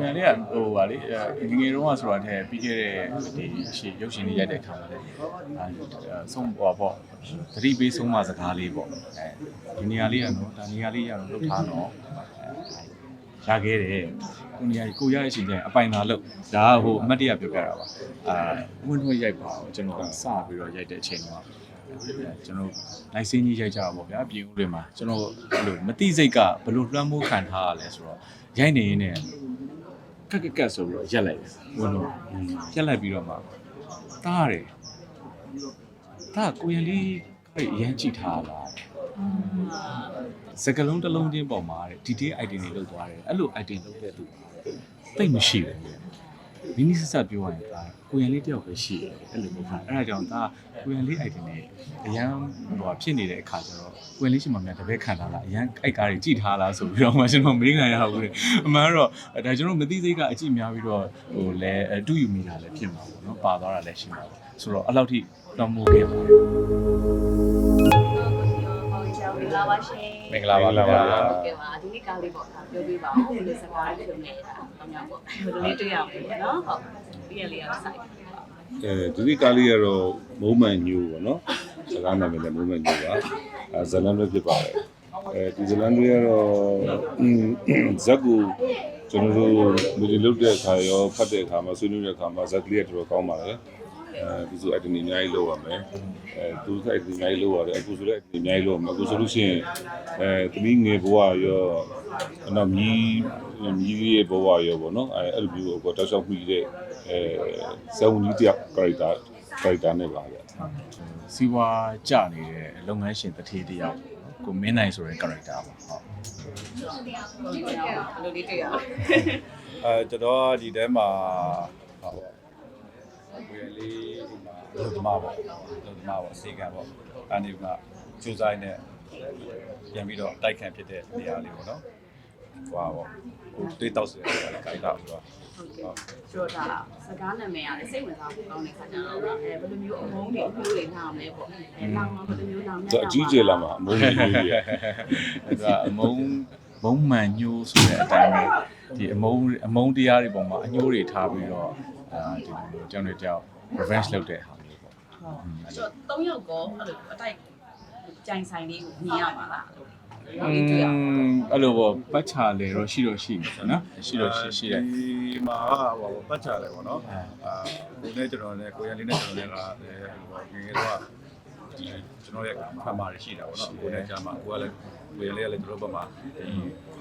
ကိုရံလေးကဟိုဗာလေအဲငယ်ငယ်တုန်းကဆိုတာတဲ့ပြီးခဲ့တဲ့ဒီရှေ့ရုပ်ရှင်လေးရိုက်တဲ့ခါမှာလေအဲဆုံးဟောပေါ့သတိပေးဆုံးမစကားလေးပေါ့အဲဒီနေရာလေးကတော့ဒါနေရာလေးရတော့လုပ်ထားတော့အဲရခဲ့တယ်ကိုနေရာကိုရရဲ့အချိန်ကျရင်အပိုင်သာလို့ဒါကဟိုအမတ်တရပြောပြတာပါအာဝင်းထွန်းရိုက်ပါအောင်ကျွန်တော်ကစပြီးတော့ရိုက်တဲ့အချိန်တော့ကျွန်တော်လိုက်စင်းကြီးရိုက်ကြတာပေါ့ဗျာပြင်ဦးတွေမှာကျွန်တော်ဘယ်လိုမတိစိတ်ကဘယ်လိုလွှမ်းမိုးခံထားရလဲဆိုတော့ရိုက်နေရင်းနဲ့ ကက်ကက်ကက်ဆိုပြီးတော့ရက်လိုက်တယ်ဝင်းတော့ရက်လိုက်ပြီးတော့မှတားရတယ်တားကိုရင်လေးခိုက်ရမ်းကြည့်ထားလားစကလုံးတစ်လုံးချင်းပေါ်မှာတဲ့ detail item တွေလောက်သွားတယ်အဲ့လို item လောက်တဲ့သူတိတ်မရှိဘူး နီးနီးဆက်ဆက်ပြောရရင်ဒါကိုရင်လေးတယောက်ပဲရှိတယ်အဲ့လိုမျိုးခါအဲ့ဒါကြောင့်ဒါကိုရင်လေး item တွေအရန်ဟိုဖြစ်နေတဲ့အခါကျတော့ကိုရင်လေးရှိမှများတပည့်ခံထားလားအရန်အိုက်ကားတွေကြည့်ထားလားဆိုပြီးတော့မှကျွန်တော်မေးခံရဘူးလေအမှန်တော့ဒါကျွန်တော်မသိစိတ်ကအကြည့်များပြီးတော့ဟိုလဲတူယူမိတာလည်းဖြစ်မှာပေါ့နော်ပါသွားတာလည်းရှိမှာပေါ့ဆိုတော့အဲ့လောက်ထိတော့မိုးခဲ့ပါတယ် မင်္ဂလာပါရှင်မင်္ဂလာပါပါ ဟုတ်ကဲ့ပါဒီနေ့ကားလေးပေါ့ဒါပြောပြပါဦးဘယ်လိုစကားပြောနေတာတောင်းရပေါ့ဘယ်လိုလေးတွေ့ရအောင်ပေါ့နော်ဟုတ်ဒီရလေးကတော့စိုက်ပါအဲဒီဒီကားလေးကတော့မုံမှန်ညူပေါ့နော်စကားနာမည်လည်းမုံမှန်ညူပါအဲဇလန်တွေဖြစ်ပါတယ်အဲဒီဇလန်တွေကတော့အင်းဇက်ကူကျွန်တော်တို့မီဒီလုတ်တဲ့အခါရောဖတ်တဲ့အခါမှာဆွေးနွေးတဲ့အခါမှာဇက်ကလေးကတော်တော်ကောင်းပါတယ် အဲဒီဆိုအတနီအများကြီးလောက်ရမယ်အဲသူစိုက်ဒီအများကြီးလောက်ရတယ်အခုဆိုလည်းအတနီအများကြီးလောက်ရမယ်အခုဆိုလို့ရှိရင်အဲသမီးငယ်ဘဝရောနောက်မြီးမြီးရဲ့ဘဝရောပေါ့နော်အဲအဲ့လိုမျိုးကိုတောက်လျှောက်ပြီးတဲ့အဲဇဝနီးတယောက် character character နဲ့ပါဗျာစီဝါကြနေတဲ့လုပ်ငန်းရှင်တစ်ထေးတယောက်ပေါ့နော်ကိုမင်းနိုင်ဆိုတဲ့ character ပါဟုတ်ဟုတ်ကဲ့ဘယ်လိုလေးတွေ့ရအောင်အဲကျွန်တော်ကဒီထဲမှာဟာပေါ့ ဝေလေးဒီမှာလူသမားပေါ့လူသမားပေါ့စေကံပေါ့အဲ့ဒီမှာကျူဆိုင်နဲ့ပြန်ပြီးတော့တိုက်ခန့်ဖြစ်တဲ့နေရာလေးပေါ့နော်ဟွာပေါ့ဟိုတွေးတောက်စရာခိုင်တာဆိုတော့ဟုတ်ကဲ့ဆိုတော့ဒါစကားနာမည်ရတယ်စိတ်ဝင်စားဖို့ကောင်းတဲ့ခါကျတော့အဲဘယ်လိုမျိုးအမုန်းတွေအမျိုးတွေနားမလဲပေါ့အဲနားမှာဘယ်လိုမျိုးနားမလဲသူအကြီးကျယ်လာမှာအမုန်းကြီးကြီးရဲ့အဲ့ဒါအမုံမုံမှန်ညိုးဆိုတဲ့အတိုင်းပဲဒီအမုံအမုံတရားတွေပေါ်မှာအညိုးတွေထားပြီးတော့ အာဒီလိုကြောင်းတွေကြောက် revenge လုပ်တဲ့ဟာမျိုးပေါ့ဆိုတော့၃ယောက်ကောအဲ့လိုအတိုက်ကြိုင်ဆိုင်လေးကိုမြင်ရပါလားอืมအဲ့လိုပေါ့ပတ်ချာလေတော့ရှိတော့ရှိမှာနော်ရှိတော့ရှိရှိတယ်ဒီမှာဟိုပတ်ချတယ်ပေါ့နော်အာကိုနဲ့ကျွန်တော်နဲ့ကိုရလေးနဲ့ကျွန်တော်နဲ့ကလည်းဟိုငယ်ငယ်တော့ဒီကျွန်တော်ရဲ့ဖန်မာတွေရှိတာပေါ့နော်ကိုနဲ့ကြာမှာကိုကလည်းကိုရလေးကလည်းကျွန်တော်ဘက်မှာဒီ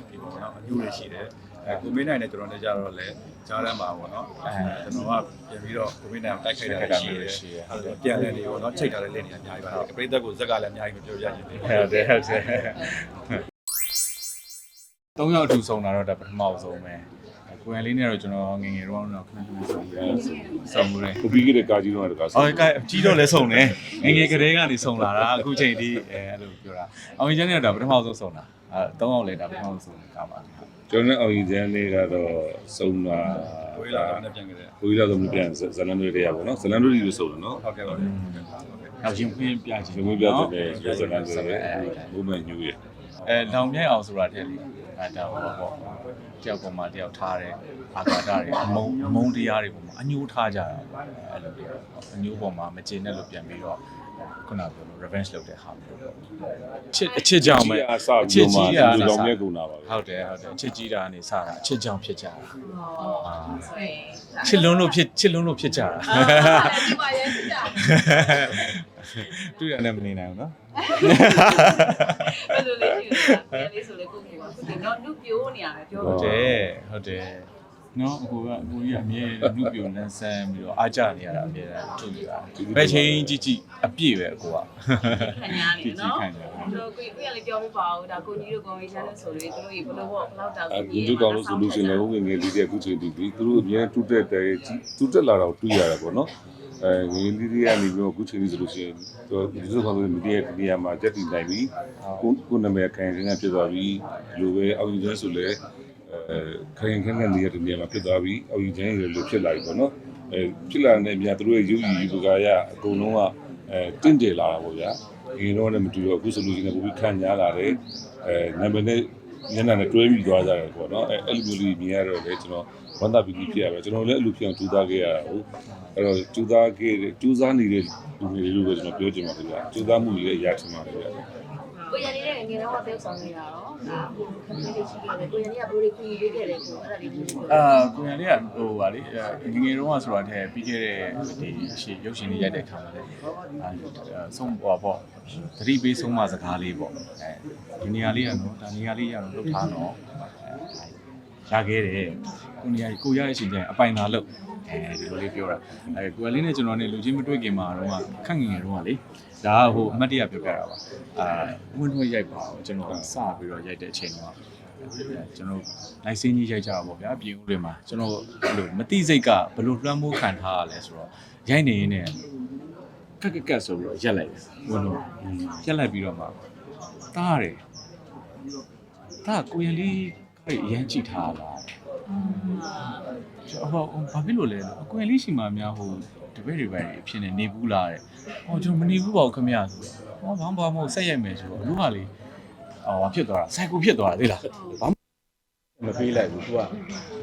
ဒီပေါ့နော်အညိုးတွေရှိတယ် အဲကိုမင်းနိုင်နဲ့ကျွန်တော်နဲ့ကြတော့လည်းကြားရမှာပေါ့နော်အဲကျွန်တော်ကပြန်ပြီးတော့ကိုမင်းနိုင်တိုက်ခိုက်တာရှိတယ်ဟုတ်တယ်ပြန်လဲနေပေါ့နော်ချိန်ထားတဲ့လက်နေအများကြီးပါပရိသတ်ကိုဇက်ကလည်းအများကြီးမပြောရချင်သေးဘူးဟုတ်တယ်ဟုတ်တယ်သုံးယောက်အတူဆုံတာတော့ဒါပထမဆုံးပဲကိုယ်လေးနဲ့တော့ကျွန်တော်ငယ်ငယ်တော့တော့ခဏခဏဆုံပြီးဆုံမှုတယ်ကိုပြီးခဲ့တဲ့ကာကြီးတော့တကားအော်ကဲကြီးတော့လဲဆုံတယ်ငယ်ငယ်ကလေးကနေဆုံလာတာအခုချိန်ထိအဲအဲ့လိုပြောတာအောင်ရင်ကျန်းနဲ့တော့ပထမဆုံးဆုံတာအဲသုံးယောက်လဲဒါပထမဆုံးဆုံတာပါ ကျွန်တော်နဲ့အောင်ရင်ကျန်းလေးကတော့စုံတာကိုရလာတော့ပြန်ခဲ့တယ်ကိုကြီးလာတော့မပြန်ဇလန်တွေတည်းရပါတော့ဇလန်တွေကြီးလို့စုံတယ်နော်ဟုတ်ကဲ့ပါဟုတ်ကဲ့ဟုတ်ကဲ့နောက်ရင်ဖွင့်ပြချင်ဒီမပြတဲ့ဇလန်တွေဘုံမညူရဲ့အဲလောင်မြိုက်အောင်ဆိုတာတည်းလေအဲဒါဟောပေါ့တယောက်ပေါ်မှာတယောက်ထားတယ်အာဃာတတွေအမုံအမုံတရားတွေပေါ်မှာအညှိုးထားကြတာပေါ့အဲ့လိုပြောအညှိုးပေါ်မှာမကျေနပ်လို့ပြန်ပြီးတော့ ခုနကပြောလို့ revenge လုပ်တဲ့ဟာမျိုးပေါ့ချစ်အချစ်ကြောင့်ပဲအစပြီးတော့မှလူတော်မြဲကုန်တာပါပဲဟုတ်တယ်ဟုတ်တယ်ချစ်ကြီးတာကနေစတာအချစ်ကြောင့်ဖြစ်ကြတာအာဆိုရင်ချစ်လွန်းလို့ဖြစ်ချစ်လွန်းလို့ဖြစ်ကြတာဒီမှာရဲစစ်တာတွေ့ရနဲ့မနေနိုင်ဘူးနော်ဘယ်လိုလေးရှိလဲလေးဆိုလေကိုကိုပါဒီတော့နုပြိုးနေရတယ်ပြောဟုလို့တ်တယ်ဟုတ်တယ် နော်အကိုကအကိုကြီးကအမြဲလူပြိုလန်းဆန်းပြီးတော့အားကြနေရတာအမြဲတမ်းထုတ်ယူတာဘယ်ချိန်ကြည့်ကြည့်အပြည့်ပဲအကိုကခံရနေကြည့်ကြည့်နော်ခံကြတော့ကိုကိုရလည်းပြောပြပါဦးဒါကိုကြီးတို့ကောင်းရေးချမ်းလို့ဆိုလို့သူတို့ရေဘလို့ပေါ့ဘလောက်တာအဲဒီလိုကောင်းလို့ solution လည်းဟုတ်ငယ်ငယ်လေးတဲ့အခုချိန်ဒီသူတို့အများတူတက်တယ်တူတက်လာတော့တွေ့ရတာပေါ့နော်အဲငယ်လေးလေးကနေပြီးတော့အခုချိန်လေးဆိုလို့ရှိရင်ဒီလိုကောင်လို့မတည့်တဲ့နေရာမှာတက်တည်နိုင်ပြီကိုကိုနာမည်ခံရင်ကဖြစ်သွားပြီဒီလိုပဲအောက်ယူချင်းဆိုလည်းအဲ ခံရင်ခံတဲ့နေရာဒီနေရာမှာဖြစ်သွားပြီအောက်ယူချင်းရလို့ဖြစ်လာပြီပေါ့နော်အဲဖြစ်လာတဲ့အများသူတို့ရဲ့ရုပ်ရည်ပကာရအကုန်လုံးကအဲတင့်တယ်လာတာပေါ့ဗျာဒီတော့လည်းမတူတော့အခု solution ကပိုပြီးခံညာလာတယ်အဲနာမည်နဲ့ညနေနဲ့တွဲပြီးသွားကြတယ်ပေါ့နော်အဲအဲ့လိုမျိုးလေးမြင်ရတော့လေကျွန်တော်ဝမ်းသာပီတိဖြစ်ရပဲကျွန်တော်လည်းအဲ့လိုဖြစ်အောင်ကြိုးစားခဲ့ရတာဟုတ်အဲ့တော့ကြိုးစားခဲ့ကြိုးစားနေတဲ့လူတွေလို့ပဲကျွန်တော်ပြောချင်ပါတယ်ဗျာကြိုးစားမှုတွေလည်းရချင်ပါတယ်ဗျာ ကိုရလေးတဲ့ငယ်တော့ပဲဆောင်နေတာတော့ဒါခက်ခဲရှိခဲ့တယ်ကိုရလေးကဘိုးလေးခွင့်ပေးခဲ့တယ်ကိုအဲ့ဒါလေးကိုပြောအာကိုရလေးကဟိုဗာလေငငယ်တုန်းကဆိုတာတည်းပြီးခဲ့တဲ့ဒီရှေ့ရုပ်ရှင်လေးရိုက်တဲ့ခါမှာလေအာဆုံးဟောပေါ့သတိပေးဆုံးမစကားလေးပေါ့အဲဒီနေရာလေးကနော်ဒါနေရာလေးရတော့လုတ်ထားတော့ရခဲ့တယ်ကိုနေရာကိုရတဲ့အချိန်ကျရင်အပိုင်သာလုတ် အဲဒီလိုလေးပြောတာအဲကိုရလေးနဲ့ကျွန်တော်နဲ့လူချင်းမတွေ့ခင်မှာတော့ခန့်ငငယ်တုန်းကလေဒါကဟိုအမတ်တရပြောပြတာပါအာဝင်ထွက်ရိုက်ပါတော့ကျွန်တော်စပြီးတော့ရိုက်တဲ့အချိန်တော့ကျွန်တော်နိုင်စင်းကြီးရိုက်ကြတာပေါ့ဗျာပြင်ဦးတွေမှာကျွန်တော်ဘယ်လိုမတိစိတ်ကဘယ်လိုလွှမ်းမိုးခံထားရလဲဆိုတော့ရိုက်နေရင်းနဲ့ကက်ကက်ကက်ဆိုပြီးတော့ရက်လိုက်တယ်ဝင်တော့ရက်လိုက်ပြီးတော့မှတားရတယ်တားကိုရင်လေးခိုက်ရမ်းကြည့်ထားတာ ကျွန်တော်ဟောဘာဖြစ်လို့လဲလို့အကိုရင်လေးရှိမှများဟိုတပည့်တွေပဲအဖြစ်နေနေဘူးလားတဲ့ဟောကျွန်တော်မနေဘူးပါဘူးခင်ဗျာဆိုတော့ဟောဘာမှမဟုတ်ဆက်ရိုက်မယ်ဆိုတော့လူကလေဟောဘာဖြစ်သွားတာစိုက်ကိုဖြစ်သွားတာသိလားဘာမှမပေးလိုက်ဘူးသူက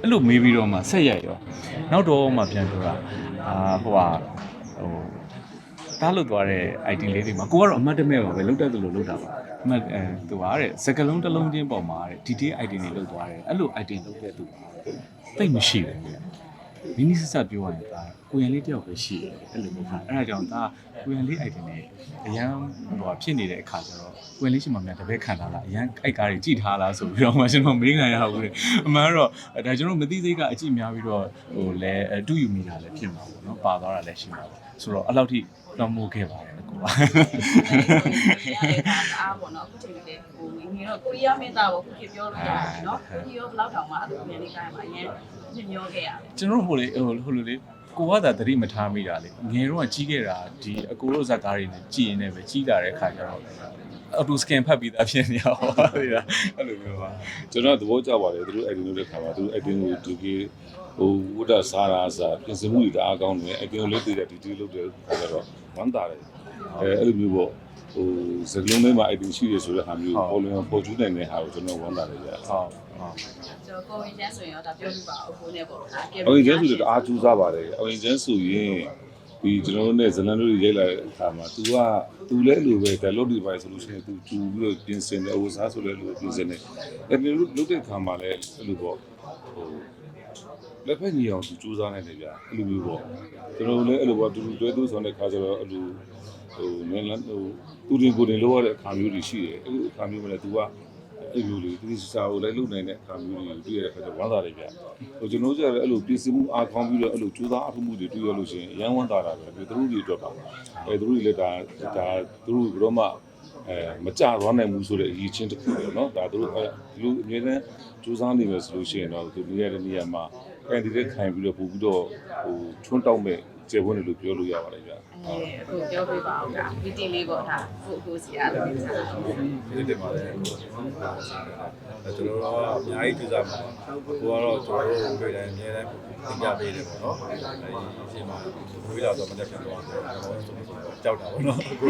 အဲ့လိုမေးပြီးတော့မှဆက်ရိုက်ရောနောက်တော့မှပြန်ပြောတာအာဟိုဟာဟိုတားလွတ်သွားတဲ့ item လေးတွေမှာကိုကတော့အမှတ်တမဲ့ပါပဲလုတ်တတ်တယ်လို့လုတ်တာပါအမှတ်အဲသူကတဲ့စကလုံးတစ်လုံးချင်းပေါ်မှာတဲ့ detail item တွေလုတ်သွားတယ်အဲ့လို item လုတ်တဲ့သူက တိတ်မရှိဘူးဗျမိနိစစပြောရရင်ဒါကိုရင်လေးတယောက်ပဲရှိတယ်အဲ့လိုမျိုးခါအဲ့ဒါကြောင့်ဒါကိုရင်လေး item တွေအရန်ဟိုဖြစ်နေတဲ့အခါကျတော့ကိုရင်လေးရှိမှများတပည့်ခံလာလားအရန်အိုက်ကားတွေကြည်ထားလားဆိုပြီးတော့မှကျွန်တော်မေးခံရဘူးလေအမှန်တော့ဒါကျွန်တော်မသိစိတ်ကအကြည့်များပြီးတော့ဟိုလဲတူယူမိတာလည်းဖြစ်မှာပေါ့နော်ပါသွားတာလည်းရှိမှာပေါ့ ဆိုတော့အဲ့လောက်ထိတော့မိုးခဲ့ပါတယ်ကိုကအားပေါ့နော်အခုချိန်လေးဟိုငယ်တော့ကိုရီးယားမင်းသားပေါ့ခုခေတ်ပြောလို့ရတယ်နော်ကိုရီးယားဘလောက်တောင်မှအဲ့လိုမြန်လေးကိုင်းမှာအရင်ညမျောခဲ့ရတယ်ကျွန်တော်တို့ဟိုလေဟိုဟိုလိုလေကိုကသာသတိမထားမိတာလေငယ်တော့ကြီးခဲ့တာဒီအကိုတို့ဇက်ကားတွေနဲ့ကြည်ရင်လည်းပဲကြီးလာတဲ့အခါကျတော့အော်တိုစကန်ဖတ်ပြီးသားဖြစ်နေအောင်ဟုတ်လားအဲ့လိုမျိုးပါကျွန်တော်သဘောကျပါတယ်သူတို့အဲ့ဒီလိုတဲ့ခါမှာသူတို့အဲ့ဒီကိုဒီကေ ဟိုဝတ်တာစားတာစားပြင်ဆင်မှုတွေတအားကောင်းတယ်အဲ့ဒီကိုလေးတည်တဲ့ဒီဒီလုပ်တဲ့ခါကျတော့ဝမ်းသာတယ်အဲအဲ့လိုမျိုးပေါ့ဟိုစကလုံးထဲမှာအဲ့ဒီရှိရဆိုတဲ့ဟာမျိုးပေါ်လွင်ပေါ်ကျူးနိုင်တဲ့ဟာကိုကျွန်တော်ဝမ်းသာတယ်ကြာ ဟုတ်ဟုတ် ကျွန်တော်ကိုရီးယားဆိုရင်တော့ဒါပြောပြပါဦးကိုနဲ့ပေါ့ဒါကဲ အော်ရင်ကျန်းဆိုတော့အားကျူးစားပါတယ်အော်ရင်ကျန်းဆိုရင်ဒီကျွန်တော်တို့နဲ့ဇလန်တို့ရိုက်လာတဲ့အခါမှာ तू က तू လည်းလိုပဲ download device ဆိုလို့ရှိရင် तू ကျူပြီးတော့ပြင်ဆင်တယ်အဝစားဆိုလည်းလိုပြင်ဆင်တယ်အဲ့ဒီလိုလုပ်တဲ့အခါမှာလည်းအဲ့လိုပေါ့ဟို လက်ဖက်ညီအောင် तू စူးစမ်းနိုင်တယ်ဗျာအဲ့လိုမျိုးပေါ့ကျွန်တော်လည်းအဲ့လိုပေါ့တူတူတွဲတူဆောင်တဲ့ခါကျတော့အဲ့လိုဟိုနည်းနည်းဟိုတူတင်ကိုတင်လောက်ရတဲ့အခါမျိုးတွေရှိတယ်အဲ့လိုအခါမျိုးမှာလည်း तू ကအဲ့လိုလေဒီစာကိုလည်းလုပ်နိုင်တဲ့အခါမျိုးတွေတွေ့ရတဲ့အခါကျဝမ်းသာတယ်ဗျာဟိုကျွန်တော်တို့ကျတော့အဲ့လိုပြင်ဆင်မှုအားကောင်းပြီးတော့အဲ့လိုကြိုးစားအထုမှုတွေတွေ့ရလို့ရှိရင်အယံဝမ်းသာတာပဲသူတို့တွေအတွက်ပါအဲသူတို့တွေလည်းဒါဒါသူတို့ဘယ်တော့မှအဲမကြသွားနိုင်ဘူးဆိုတဲ့အရေးချင်းတစ်ခုပဲเนาะဒါသူတို့ဒီလိုအမြဲတမ်းကြိုးစားနေမယ်ဆိုလို့ရှိရင်တော့သူနေရတဲ့နေရာမှာ ကန်ဒီတဲ့ခံပြီးတော့ပို့ပြီးတော့ဟိုထွန်းတောက်မဲ့ကျေပွန်းတယ်လို့ပြောလို့ရပါတယ်ဗျာအဲအခုပြောပြပါဦးဒါမီတင်လေးပေါ့ဒါကိုကိုစီအားလို့ပြောတာဒီတင်ပါလေအဲကျွန်တော်တို့ကအများကြီးကြိုးစားမှာကိုကတော့ကျွန်တော်တို့တွေ့တိုင်းအများတိုင်းသင်ကြပေးတယ်ပေါ့နော်အဲဒီအချိန်မှာဝေးလာတော့မတက်ပြန်တော့ကြောက်တာပေါ့နော်အခု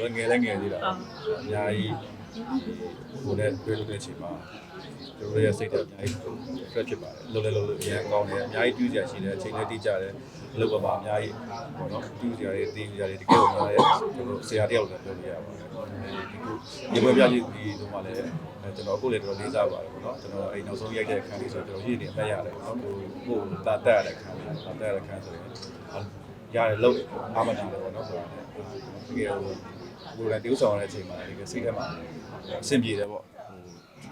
တော့ငယ်လဲငယ်သေးတာအများကြီး ကိုလည်းတွေ့လို့တဲ့အချိန်မှာကျွန်တော်ရဲ့စိတ်ဓာတ်အများကြီး fresh ဖြစ်ပါတယ်လောလောလောအရင်ကောင်းတယ်အများကြီးတူးကြရှိတယ်အချိန်နဲ့တိကျတယ်အလုပ်ပေါ်မှာအများကြီးပေါ့နော်တူးကြရတယ်တင်းကြရတယ်တကယ်ကိုများရဲ့ကျွန်တော်ဆရာတယောက်လည်းပြောလို့ရပါတယ်ဒီခုဒီဘက်ပြကြီးဒီတော့မှလည်းကျွန်တော်အခုလည်းတော်တော်လေးစားပါတယ်ပေါ့နော်ကျွန်တော်အဲ့နောက်ဆုံးရိုက်တဲ့အခန်းလေးဆိုတော့ကျွန်တော်ရည်နေအသက်ရတယ်ပေါ့နော်ဟိုဟိုတာတက်ရတဲ့အခန်းလေးတာတက်ရတဲ့အခန်းဆိုရင်ရတယ်လို့အာမနာတယ်ပေါ့နော်ဆိုတော့တကယ်ဟို ကိုယ်တိုင်တိုးဆောင်ရတဲ့အချိန်မှာတကယ်စိတ်ထဲမှာအဆင်ပြေတယ်ပေါ့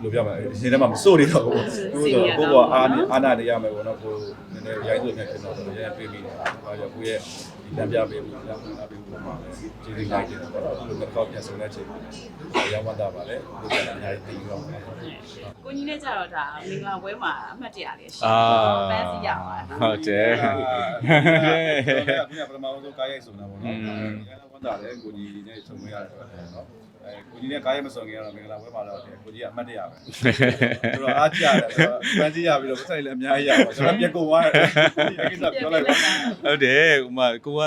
လို့ပြမှာဒီထဲမှာမစိုးနေတော့ဘူးသူဆိုကိုကအာအာနာနေရမယ်ပေါ့နော်ကိုနည်းနည်းရိုက်လို့နေကျွန်တော်တို့ရရပြေးပြီးနေတာအဲကြောင့်ကိုရဲ့ ဒီတံပြပေးဖို့လမ်းလာပေးဖို့မှာကျေးဇူးလိုက်တယ်ပေါ့နော်လို့တော့ပြန်ဆုံးတဲ့အချိန်မှာရောင်းမတာပါလေဒီကအများကြီးတည်ရောကိုကြီးနဲ့ကြတော့ဒါမင်္ဂလာပွဲမှာအမှတ်တရလေးရှိအာပန်းစီရပါတာဟုတ်တယ်ခုနပထမဆုံးကားရိုက်ဆိုတာပေါ့နော်။အဲဝမ်းသာတယ်ကိုကြီးနဲ့ဆုံရရတယ်ပေါ့နော်။ အဲကိုကြီးနဲ့ကားရိုက်မဆုံခင်ကတော့မင်္ဂလာပွဲမှာတော့ကိုကြီးကအမှတ်တရပဲ။ဆိုတော့အားကြတယ်ဆိုတော့ပန်းစီရပြီးတော့ပတ်ဆိုင်လည်းအများကြီးရပါကျွန်တော်ပြက်ကုန်သွားတယ်။ဒီကိစ္စပြောလိုက်ပါဟုတ်တယ်ဥမာကိုက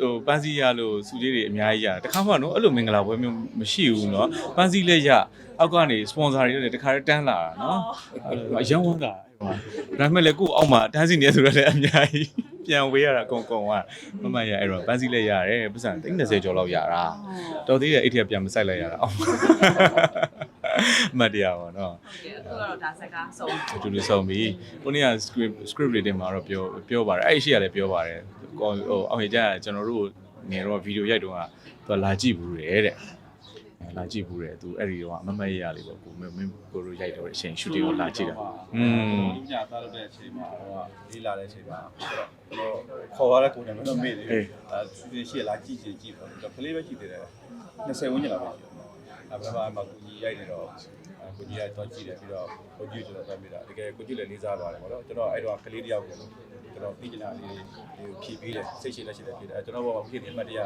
ဟိုပန်းစည်းရလို့စူကြီးတွေအများကြီးရတယ်တခါမှနော်အဲ့လိုမင်္ဂလာပွဲမျိုးမရှိဘူးနော်ပန်းစည်းလည်းရအောက်ကနေစပွန်ဆာတွေလည်းတခါတည်းတန်းလာတာနော်အဲ့လိုအယံဝန်းတာ ဒါပေမဲ့လည်းကို့အောက်မှာတန်းစီနေဆိုတော့လည်းအများကြီးပြန်ဝေးရတာအကုန်ကုန်ကမမရအဲ့တော့ပန်းစည်းလည်းရတယ်ပတ်စံ30ကျော်လောက်ရတာတော်သေးတယ်အဲ့ထက်ပြန်မဆိုင်လိုက်ရတာအောက်မတ်တရားပါနော်အခုကတော့ဒါစကားဆုံးအတူတူဆုံးပြီကိုနေ့က script script reading မှာတော့ပြောပြောပါတယ်အဲ့ဒီရှိရလည်းပြောပါတယ်ဟိုအောင်ရကြကျွန်တော်တို့ငယ်တော့ဗီဒီယိုရိုက်တော့ကသူလာကြည့်ဘူးတယ်တဲ့ လာကြည့်ဘူးတယ်သူအဲ့ဒီတော့မမရရလေးပေါ့ကိုမင်းကိုတို့ရိုက်တော့အချိန် shooting ကိုလာကြည့်တာอืมဒီညသားလို့တဲ့အချိန်မှာတော့လေးလာတဲ့အချိန်မှာတော့ခေါ်ရတဲ့ကိုယ်နဲ့တော့မေ့တယ်အဲရှိရလားကြည့်ချင်ကြည့်ပေါ့တော့ကလေးပဲရှိသေးတယ်20ဝန်းကျင်လောက်ပဲရှိတယ်အဲပထမမှာကိုကြီးရိုက်နေတော့ကိုကြီးရိုက်တော့ကြည့်တယ်ပြီးတော့ကိုကြီးကျွန်တော်တက်မိတာတကယ်ကိုကြီးလည်းလေးစားပါတယ်ပေါ့နော်ကျွန်တော်အဲ့တော့ကလေးတယောက်ကို ကျွန်တော်ပြည်ကျင်တာလေးကိုဖြည့်ပေးတယ်စိတ်ရှိလက်ရှိလက်ဖြစ်တယ်အဲကျွန်တော်ဘောမှာဖြစ်နေမှတ်တရ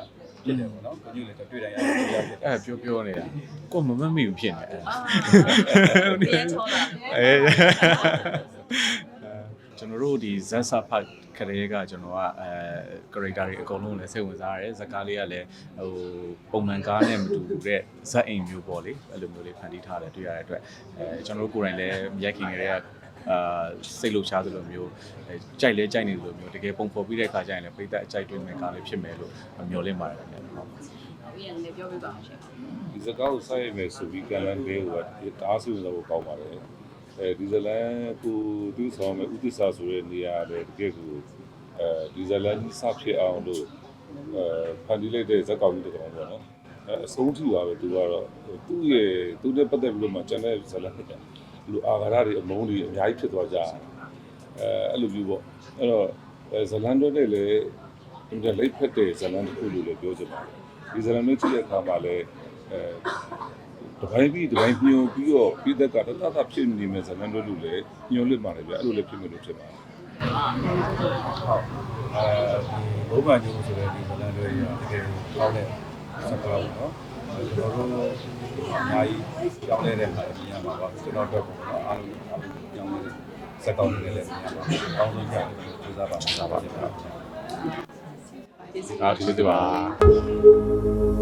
ဖြစ်တယ်ပေါ့နော်ကိုကြီးလည်းတွေ့တိုင်းရတယ်ဖြစ်တယ်အဲ့ပြောပြောနေတာကိုမမတ်မိဘူးဖြစ်နေအဲ့ပြန်ချောတာအဲကျွန်တော်တို့ဒီဇက်ဆာဖတ်ခရေကကျွန်တော်ကအဲ character တွေအကုန်လုံးလည်းစိတ်ဝင်စားရတယ်ဇက်ကားလေးကလည်းဟိုပုံမှန်ကားနဲ့မတူတဲ့ဇက်အိမ်မျိုးပေါ့လေအဲ့လိုမျိုးလေးဖန်တီးထားတယ်တွေ့ရတဲ့အတွက်အဲကျွန်တော်တို့ကိုယ်တိုင်လည်းရိုက်ခင်ကလေးက အာစိတ်လှုပ်ရှားသလိုမျိုးအဲကြိုက်လဲကြိုက်နေသလိုမျိုးတကယ်ပုံဖော်ပြီးတဲ့အခါကျရင်လည်းပိတ်သက်အကြိုက်တွင်းမဲ့ကားလေးဖြစ်မယ်လို့မျှော်လင့်ပါတယ်ခင်ဗျာဟုတ်ပြီးရင်လည်းပြောပြပါအောင်ရှင်ဒီစကားကိုစိုက်ရမယ်ဆိုပြီးကံလန်းလေးကိုဒီတားဆူတော့ကောင်းပါတယ်အဲဒီဇလန်ကိုသူဆောင်မဲ့ဥတ္တစာဆိုတဲ့နေရာလေတကယ်ကိုအဲဒီဇလန်ကြီးစဖြစ်အောင်လို့အဲဖန်တီးလိုက်တဲ့ဇက်ကောင်ကြီးတကောင်ပေါ့နော်အဲအဆုံးထိပါပဲသူကတော့သူ့ရဲ့သူနဲ့ပတ်သက်ပြီးတော့မှကျန်တဲ့ဇလန်ဖြစ်တယ် ဒီလိုအာဃာတတွေအမုန်းတွေအများကြီးဖြစ်သွားကြအဲအဲ့လိုမျိုးပေါ့အဲ့တော့ဇလန်တို့နဲ့လည်းဒီလိတ်ဖက်တဲ့ဇလန်တစ်ခုလို့လည်းပြောချင်ပါတယ်ဒီဇလန်တို့ကြည့်တဲ့အခါမှာလည်းအဲတပိုင်းပြီးတပိုင်းညှို့ပြီးတော့ပြည်သက်ကတတတဖြစ်နေမယ်ဇလန်တို့လို့လည်းညှို့လစ်ပါတယ်ဗျအဲ့လိုလည်းဖြစ်မယ်လို့ဖြစ်ပါတယ်ဟုတ်အဲဒီဘုံမှန်ကျိုးဆိုတဲ့ဒီဇလန်တွေရတကယ်ကောင်းတဲ့စကားပေါ့နော်ကျွန်တော်တို့ အများကြီးကြောင်းနေတဲ့ခါကြီးရမှာပါကျွန်တော်တို့ကတော့အားလုံးအားလုံးကြောင်းနေတဲ့စကားတွေလည်းမြင်ပါကောင်းဆုံးကြတယ်ကျေးဇူးပါပါပါအားဒီလိုပါ